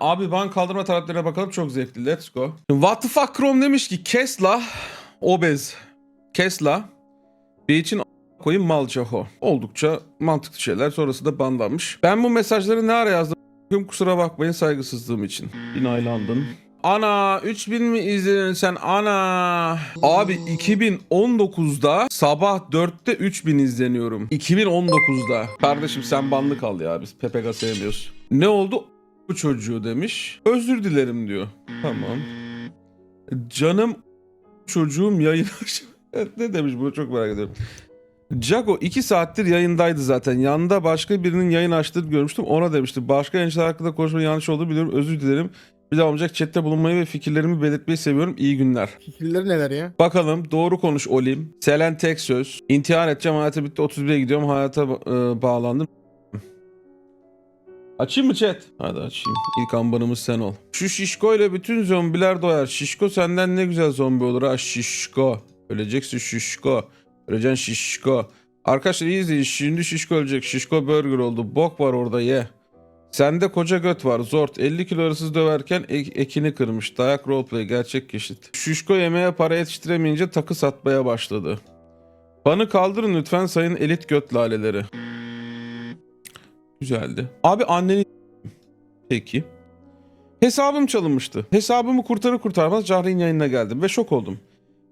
abi ban kaldırma taleplerine bakalım çok zevkli. Let's go. What the fuck Chrome demiş ki Kesla obez. Kesla için koyayım malcaho. Oldukça mantıklı şeyler. Sonrası da banlanmış. Ben bu mesajları ne ara yazdım? Kusura bakmayın saygısızlığım için. Inaylandın. Ana 3000 mi izledin sen ana? Abi 2019'da sabah 4'te 3000 izleniyorum. 2019'da. Kardeşim sen banlı kal ya biz PPK sevmiyoruz. Ne oldu? Bu çocuğu demiş. Özür dilerim diyor. Tamam. Canım çocuğum yayın ne demiş bunu çok merak ediyorum. Jago 2 saattir yayındaydı zaten. Yanında başka birinin yayın açtığını görmüştüm. Ona demişti. Başka yayıncılar hakkında konuşma yanlış olduğunu biliyorum. Özür dilerim. Bir daha olmayacak chatte bulunmayı ve fikirlerimi belirtmeyi seviyorum. İyi günler. Fikirleri neler ya? Bakalım doğru konuş Olim. Selen tek söz. İntihar edeceğim hayata bitti 31'e gidiyorum hayata e, bağlandım. Açayım mı chat? Hadi açayım. İlk ambanımız sen ol. Şu şişko ile bütün zombiler doyar. Şişko senden ne güzel zombi olur ha şişko. Öleceksin şişko. Öleceksin şişko. Arkadaşlar iyi izleyin. Şimdi şişko ölecek. Şişko burger oldu. Bok var orada ye. Sende koca göt var. Zort 50 kilo hırsız döverken ek- ekini kırmış. Dayak roleplay gerçek keşit. Şişko yemeğe para yetiştiremeyince takı satmaya başladı. Banı kaldırın lütfen sayın elit göt laleleri. Güzeldi. Abi anneni Peki. Hesabım çalınmıştı. Hesabımı kurtarır kurtarmaz Cahreyn yayınına geldim ve şok oldum.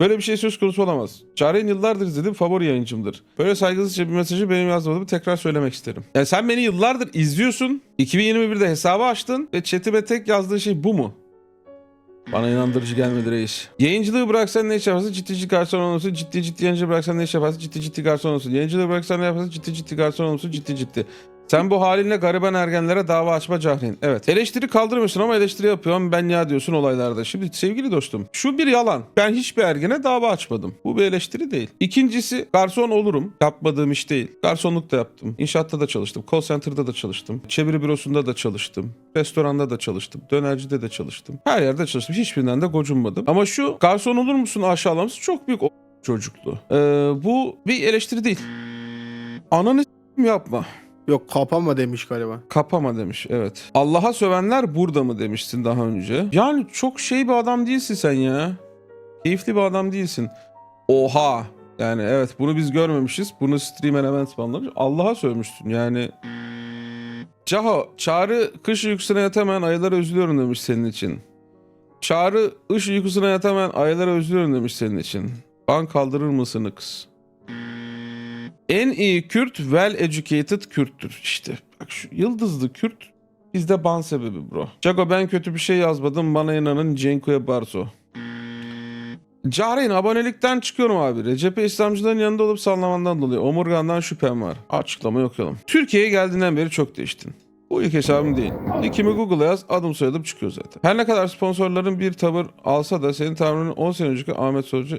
Böyle bir şey söz konusu olamaz. Cahreyn yıllardır izlediğim favori yayıncımdır. Böyle saygısızca bir mesajı benim yazmadığımı tekrar söylemek isterim. Yani sen beni yıllardır izliyorsun. 2021'de hesabı açtın ve chatime tek yazdığın şey bu mu? Bana inandırıcı gelmedi reis. Yayıncılığı bıraksan ne iş yaparsın? Ciddi ciddi garson olursun. Ciddi ciddi yayıncılığı bıraksan ne iş yaparsın? Ciddi ciddi garson olursun. Yayıncılığı bıraksan ne yaparsın? Ciddi ciddi garson olursun. Ciddi ciddi. Sen bu halinle gariban ergenlere dava açma Cahreyn. Evet. Eleştiri kaldırmıyorsun ama eleştiri yapıyorum ben ya diyorsun olaylarda. Şimdi sevgili dostum şu bir yalan. Ben hiçbir ergene dava açmadım. Bu bir eleştiri değil. İkincisi garson olurum. Yapmadığım iş değil. Garsonluk da yaptım. İnşaatta da çalıştım. Call center'da da çalıştım. Çeviri bürosunda da çalıştım. Restoranda da çalıştım. Dönercide de çalıştım. Her yerde çalıştım. Hiçbirinden de gocunmadım. Ama şu garson olur musun aşağılaması çok büyük çocuklu. Ee, bu bir eleştiri değil. Ananı yapma. Yok kapama demiş galiba. Kapama demiş evet. Allah'a sövenler burada mı demiştin daha önce. Yani çok şey bir adam değilsin sen ya. Keyifli bir adam değilsin. Oha. Yani evet bunu biz görmemişiz. Bunu stream element banlamış. Allah'a sövmüşsün yani. Caho çağrı kış uykusuna yatamayan ayılara üzülüyorum demiş senin için. Çağrı ış uykusuna yatamayan ayılara üzülüyorum demiş senin için. Ban kaldırır mısın kız? En iyi Kürt well educated Kürttür işte. Bak şu yıldızlı Kürt bizde ban sebebi bro. Jago ben kötü bir şey yazmadım bana inanın Cenko'ya Barso. Cahreyn abonelikten çıkıyorum abi. Recep İslamcıların yanında olup sallamandan dolayı omurgandan şüphem var. Açıklama okuyalım. Türkiye'ye geldiğinden beri çok değiştin. Bu ilk hesabım değil. Nickimi Google'a yaz adım soyadım çıkıyor zaten. Her ne kadar sponsorların bir tavır alsa da senin tavrının 10 sene önceki Ahmet Sözcü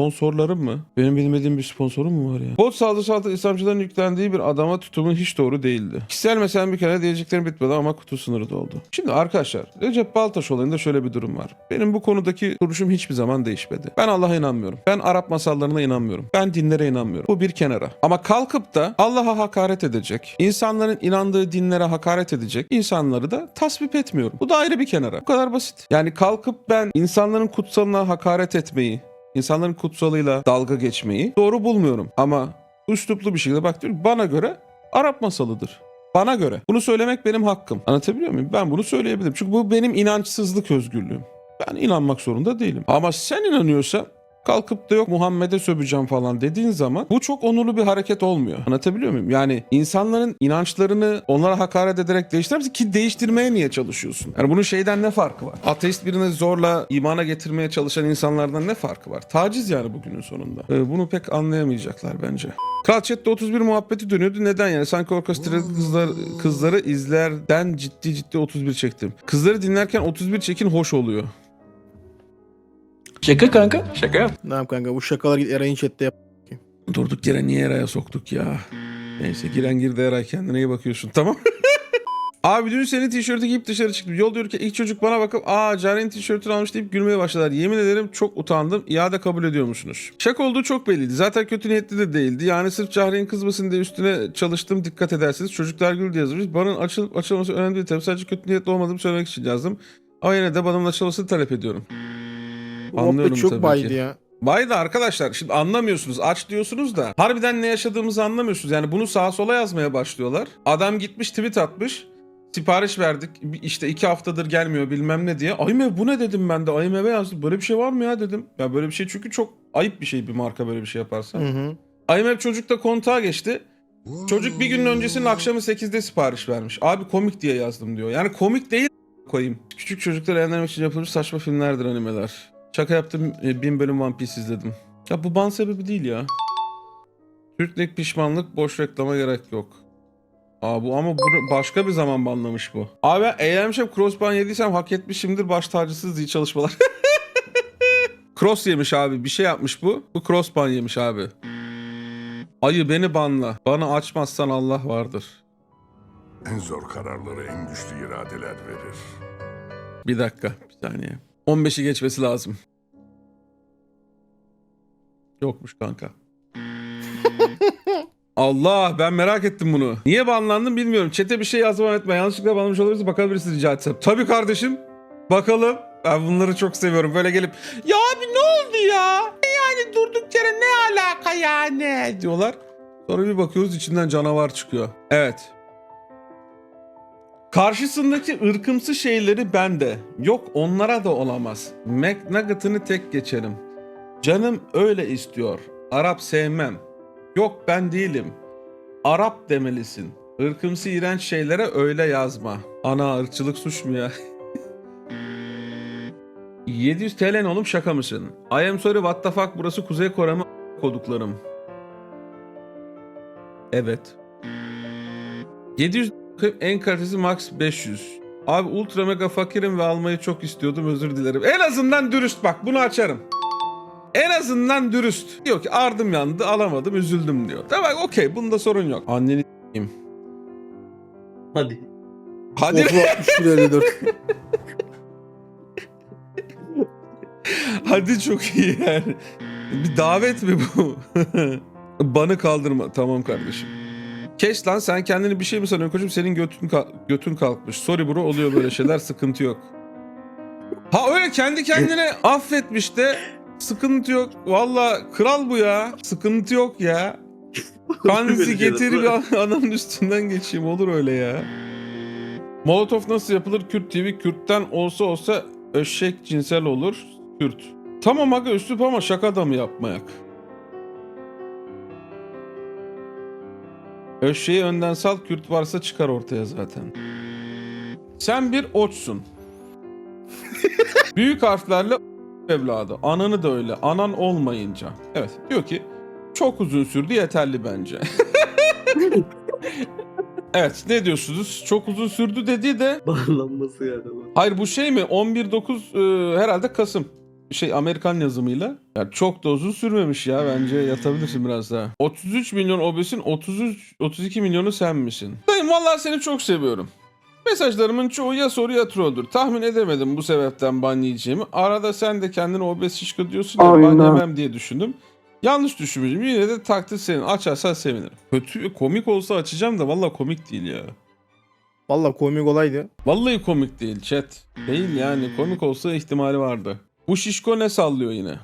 Sponsorlarım mı? Benim bilmediğim bir sponsorum mu var ya? Bot saldırısı altı İslamcıların yüklendiği bir adama tutumun hiç doğru değildi. Kişisel mesela bir kere diyeceklerim bitmedi ama kutu sınırı doldu. Şimdi arkadaşlar Recep Baltaş olayında şöyle bir durum var. Benim bu konudaki duruşum hiçbir zaman değişmedi. Ben Allah'a inanmıyorum. Ben Arap masallarına inanmıyorum. Ben dinlere inanmıyorum. Bu bir kenara. Ama kalkıp da Allah'a hakaret edecek, insanların inandığı dinlere hakaret edecek insanları da tasvip etmiyorum. Bu da ayrı bir kenara. Bu kadar basit. Yani kalkıp ben insanların kutsalına hakaret etmeyi, insanların kutsalıyla dalga geçmeyi doğru bulmuyorum. Ama üsluplu bir şekilde bak diyorum bana göre Arap masalıdır. Bana göre. Bunu söylemek benim hakkım. Anlatabiliyor muyum? Ben bunu söyleyebilirim. Çünkü bu benim inançsızlık özgürlüğüm. Ben inanmak zorunda değilim. Ama sen inanıyorsan kalkıp da yok Muhammed'e söveceğim falan dediğin zaman bu çok onurlu bir hareket olmuyor. Anlatabiliyor muyum? Yani insanların inançlarını onlara hakaret ederek değiştiremezsin ki değiştirmeye niye çalışıyorsun? Yani bunun şeyden ne farkı var? Ateist birini zorla imana getirmeye çalışan insanlardan ne farkı var? Taciz yani bugünün sonunda. Ee, bunu pek anlayamayacaklar bence. Kral Chat'te 31 muhabbeti dönüyordu. Neden yani? Sanki orkestra kızlar, kızları izlerden ciddi ciddi 31 çektim. Kızları dinlerken 31 çekin hoş oluyor. Şaka kanka. Şaka yap. Ne yap kanka bu şakalar git Eray'ın chatte yap. Durduk yere niye Eray'a soktuk ya? Neyse giren girdi Eray kendine iyi bakıyorsun tamam. Abi dün senin tişörtü giyip dışarı çıktım. Yol yürürken ilk çocuk bana bakıp aa Caren'in tişörtünü almış deyip gülmeye başladılar. Yemin ederim çok utandım. İade kabul ediyor musunuz? Şaka olduğu çok belliydi. Zaten kötü niyetli de değildi. Yani sırf Cahre'nin kızmasın diye üstüne çalıştım dikkat ederseniz. Çocuklar güldü yazmış. Bana açılıp açılması önemli değil. Tabii sadece kötü niyetli olmadığımı söylemek için yazdım. Ama yine de banımın açılmasını talep ediyorum. Anlıyorum çok tabii baydı ki. ya. Bay da arkadaşlar şimdi anlamıyorsunuz aç diyorsunuz da harbiden ne yaşadığımızı anlamıyorsunuz. Yani bunu sağa sola yazmaya başlıyorlar. Adam gitmiş tweet atmış. Sipariş verdik işte iki haftadır gelmiyor bilmem ne diye. Aymev bu ne dedim ben de Aymev'e yazdım. Böyle bir şey var mı ya dedim. Ya böyle bir şey çünkü çok ayıp bir şey bir marka böyle bir şey yaparsa. Hı hı. Aymev çocukta kontağa geçti. Çocuk bir günün öncesinin akşamı 8'de sipariş vermiş. Abi komik diye yazdım diyor. Yani komik değil koyayım. Küçük çocukları eğlendirmek için yapılmış saçma filmlerdir animeler. Şaka yaptım e, bin bölüm One Piece izledim. Ya bu ban sebebi değil ya. Türklik pişmanlık boş reklama gerek yok. Aa bu ama bu başka bir zaman banlamış bu. Abi ben eğlenmişim cross ban yediysem hak etmişimdir baş tacısız iyi çalışmalar. cross yemiş abi bir şey yapmış bu. Bu cross ban yemiş abi. Ayı beni banla. Bana açmazsan Allah vardır. En zor kararları en güçlü iradeler verir. Bir dakika bir saniye. 15'i geçmesi lazım. Yokmuş kanka. Allah ben merak ettim bunu. Niye banlandım bilmiyorum. Çete bir şey yazmam etme. Yanlışlıkla banlamış olabiliriz bakabilirsiniz rica etsem. Tabii kardeşim. Bakalım. Ben bunları çok seviyorum. Böyle gelip ya abi ne oldu ya? Yani durduk yere ne alaka yani diyorlar. Sonra bir bakıyoruz içinden canavar çıkıyor. Evet. Karşısındaki ırkımsı şeyleri bende. Yok onlara da olamaz. McNugget'ını tek geçerim. Canım öyle istiyor. Arap sevmem. Yok ben değilim. Arap demelisin. Irkımsı iğrenç şeylere öyle yazma. Ana ırkçılık suç mu ya? 700 TL oğlum şaka mısın? I am sorry what the fuck burası Kuzey Kore mi koduklarım? Evet. 700 en kalitesi max 500. Abi ultra mega fakirim ve almayı çok istiyordum özür dilerim. En azından dürüst bak bunu açarım. En azından dürüst. Diyor ki ardım yandı alamadım üzüldüm diyor. Tamam okey bunda sorun yok. Anneni s**eyim. Hadi. Hadi. 30 54. Hadi çok iyi yani. Bir davet mi bu? Banı kaldırma. Tamam kardeşim. Keş lan sen kendini bir şey mi sanıyorsun koçum? Senin götün, ka- götün kalkmış. Sorry bro oluyor böyle şeyler sıkıntı yok. Ha öyle kendi kendine affetmiş de sıkıntı yok. Valla kral bu ya. Sıkıntı yok ya. Kanzi getir bir an- ananın üstünden geçeyim olur öyle ya. Molotov nasıl yapılır? Kürt TV Kürt'ten olsa olsa öşek cinsel olur. Kürt. Tamam aga üslup ama şaka da mı yapmayak? Öşeği önden sal Kürt varsa çıkar ortaya zaten. Sen bir oçsun. Büyük harflerle evladı. Ananı da öyle. Anan olmayınca. Evet diyor ki çok uzun sürdü yeterli bence. evet ne diyorsunuz? Çok uzun sürdü dedi de Bağlanması yani. Hayır bu şey mi? 11-9 e, herhalde Kasım. Şey Amerikan yazımıyla. Ya çok da uzun sürmemiş ya. Bence yatabilirsin biraz daha. 33 milyon obesin 33 32 milyonu sen misin? Dayım vallahi seni çok seviyorum. Mesajlarımın çoğu ya soru ya trolldur. Tahmin edemedim bu sebepten ban yiyeceğimi. Arada sen de kendini obez şişko diyorsun ya ban yemem diye düşündüm. Yanlış düşünmüşüm. Yine de takdir senin. Açarsan sevinirim. Kötü komik olsa açacağım da vallahi komik değil ya. Valla komik olaydı. Vallahi komik değil chat. Değil yani komik olsa ihtimali vardı. Bu şişko ne sallıyor yine?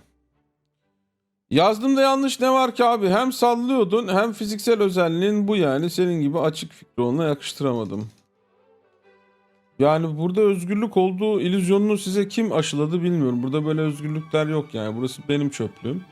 Yazdığımda yanlış ne var ki abi? Hem sallıyordun hem fiziksel özelliğin bu yani. Senin gibi açık fikri ona yakıştıramadım. Yani burada özgürlük olduğu illüzyonunu size kim aşıladı bilmiyorum. Burada böyle özgürlükler yok yani. Burası benim çöplüğüm.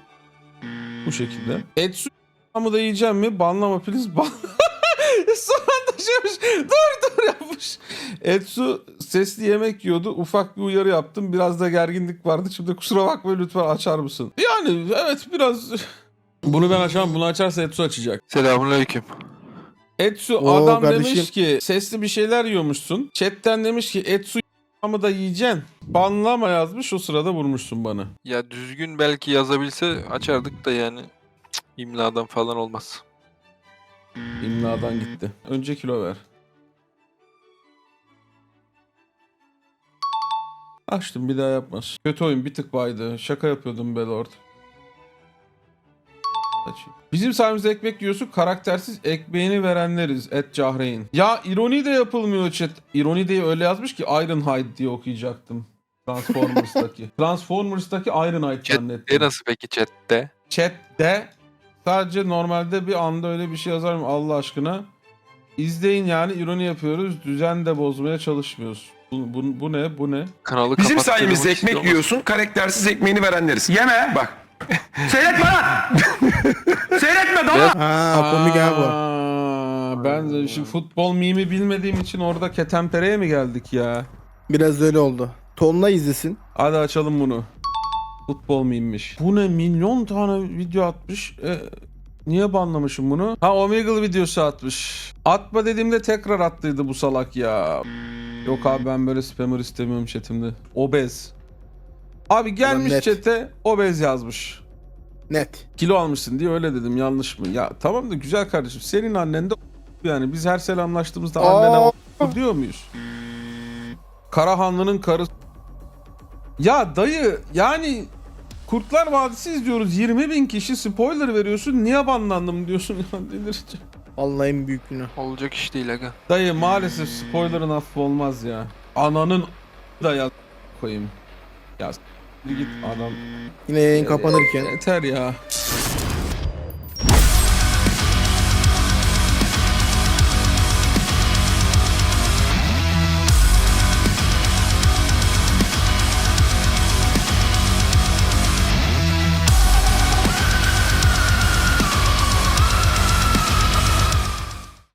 Bu şekilde. Etsu mı da yiyeceğim mi? Banlama please. Ban... Son anda şeymiş. Dur dur yapmış. Etsu sesli yemek yiyordu. Ufak bir uyarı yaptım. Biraz da gerginlik vardı. Şimdi kusura bakma lütfen açar mısın? Yani evet biraz... Bunu ben açamam. Bunu açarsa Etsu açacak. Selamünaleyküm. Etsu Oo, adam kardeşim. demiş ki sesli bir şeyler yiyormuşsun. Chatten demiş ki Etsu mı da yiyeceksin. Banlama yazmış o sırada vurmuşsun bana. Ya düzgün belki yazabilse açardık da yani cık, imladan falan olmaz. İmladan gitti. Önce kilo ver. Açtım bir daha yapmaz. Kötü oyun bir tık baydı. Şaka yapıyordum Belord. Açayım. Bizim sayemizde ekmek yiyorsun karaktersiz ekmeğini verenleriz et Cahreyn. Ya ironi de yapılmıyor chat. İroni de öyle yazmış ki Ironhide diye okuyacaktım. Transformers'taki. Transformers'taki Ironhide zannettim. e nasıl peki chatte? Chat'te sadece normalde bir anda öyle bir şey yazar mı Allah aşkına? İzleyin yani ironi yapıyoruz. Düzen de bozmaya çalışmıyoruz. Bu, bu, bu ne? Bu ne? Kanalı Bizim kapattırmak sayemizde ekmek istiyor musun? yiyorsun, karaktersiz ekmeğini verenleriz. Yeme bak. Seyretme lan! Seyretme daha! Ha komik ha bu. Aa, Ben de şimdi futbol mimi bilmediğim için orada ketempereye mi geldik ya? Biraz öyle oldu. Tonla izlesin. Hadi açalım bunu. Futbol miymiş. Bu ne milyon tane video atmış. E, niye banlamışım bunu? Ha Omegle videosu atmış. Atma dediğimde tekrar attıydı bu salak ya. Yok abi ben böyle spammer istemiyorum chatimde. Obez. Abi gelmiş net. chat'e obez yazmış. Net. Kilo almışsın diye öyle dedim yanlış mı? Ya tamam da güzel kardeşim senin annen de yani biz her selamlaştığımızda annene Aa. diyor muyuz? Karahanlı'nın karısı. Ya dayı yani Kurtlar Vadisi izliyoruz 20 bin kişi spoiler veriyorsun niye banlandım diyorsun ya delireceğim. Vallahi en büyük günah. Olacak iş değil aga. Dayı maalesef spoiler'ın affı olmaz ya. Ananın da ya koyayım. Ya s- git adam. Yine yayın kapanırken. Yeter ya.